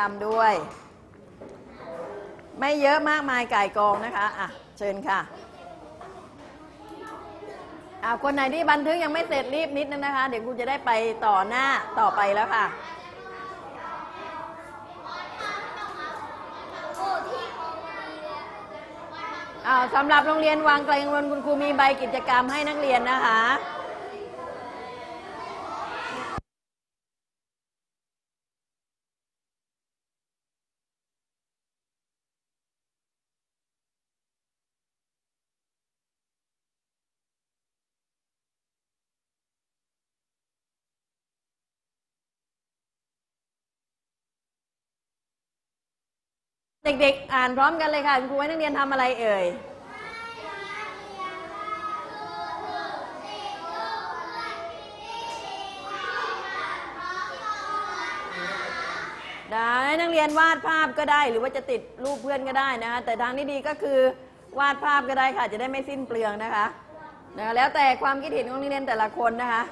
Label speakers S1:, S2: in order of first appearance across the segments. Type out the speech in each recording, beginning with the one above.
S1: ทำด้วย ไม่เยอะมากมายไก่กองนะคะอะเชิญค่ะอ่าคนไหนที่บันทึกยังไม่เสร็จรีบนิดนึงนะคะ เดี๋ยวครูจะได้ไปต่อหน้าต่อไปแล้วค่ะอ้าวสำหรับโรงเรียนวังไกลกังวลคุณครูมีใบกิจกรรมให้นักเรียนนะคะ เด็กๆ อ่านพร้อมกันเลยค่ะ คุณครูให้นักเรียนทำอะไรเอ่ยได้นักเรียนวาดภาพก็ได้ หรือว่าจะติดรูปเพื่อนก็ได้นะคะแต่ทางที่ดีก็คือวาดภาพก็ได้ค่ะ จะได้ไม่สิ้นเปลืองนะคะนะคะแล้วแต่ความคิดเห็นของนักเรียนแต่ละคนนะคะ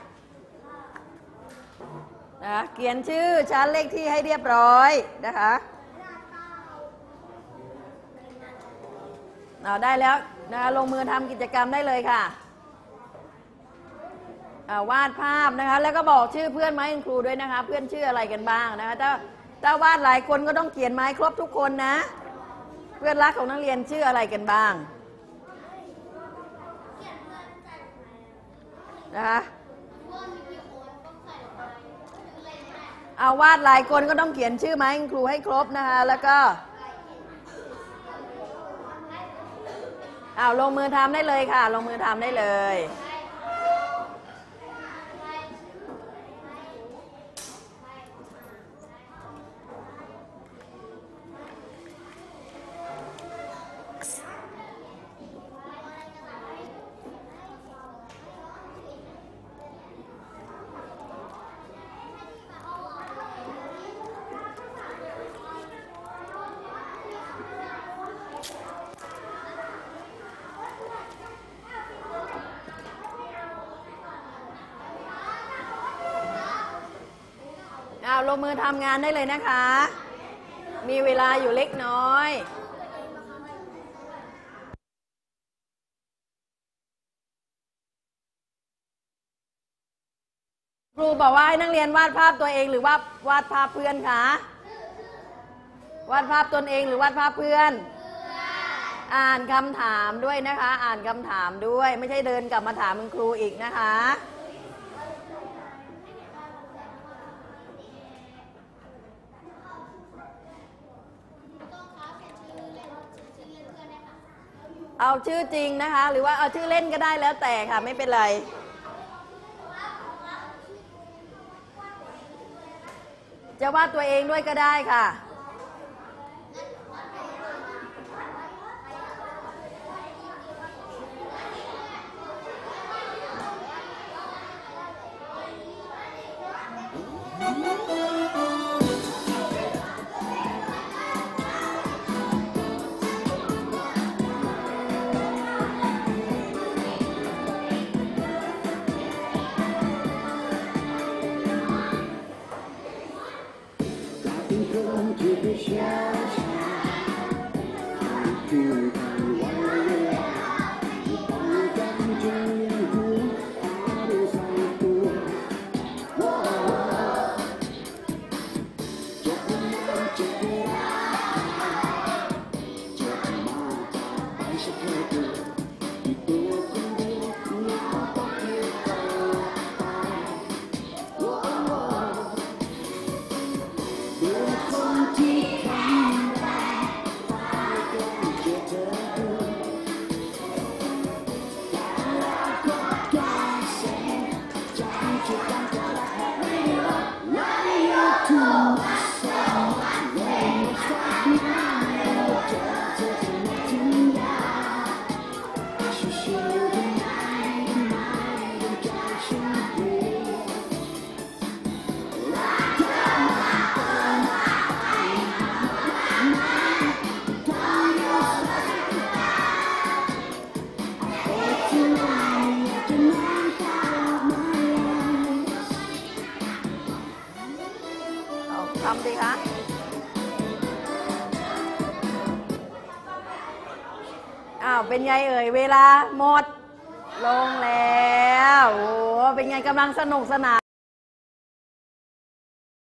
S1: นะะเขียนชื่อชั้นเลขที่ให้เรียบร้อยนะคะ เอาได้แล้วนะคะลงมือทำกิจกรรมได้เลยค่ะาวาดภาพนะคะแล้วก็บอกชื่อเพื่อนมาให้คุณครูด้วยนะคะ เพื่อนชื่ออะไรกันบ้างนะคะถ้าถ้าวาดหลายคนก็ต้องเขียนไม้ครบทุกคนนะ เพื่อนรักของนักเรียนชื่ออะไรกันบ้างนะคะเอาวาดหลายคนก็ต้องเขียนชื่อมาให้คุณครูให้ครบนะคะ แล้วก็ อาลงมือทำได้เลยค่ะ ลงมือทำได้เลย เอาลงมือทำงานได้เลยนะคะ มีเวลาอยู่เล็กน้อยครูบอกว่าให้นักเรียนวาดภาพตัวเองหรือว่าวาดภาพเพื่อนคะวาดภาพตนเองหรือวาดภาพเพื่อน อ่านคำถามด้วยนะคะ อ่านคำถามด้วย ไม่ใช่เดินกลับมาถามคุณครูอีกนะคะ เอาชื่อจริงนะคะ หรือว่าเอาชื่อเล่นก็ได้แล้วแต่ค่ะไม่เป็นไร จะวาดตัวเองด้วยก็ได้ค่ะ
S2: เสิ
S1: คะอ้าวเป็นไงเอ่ยเวลาหมด ลงแล้วโอ้เป็นไงกำลังสนุกสนาน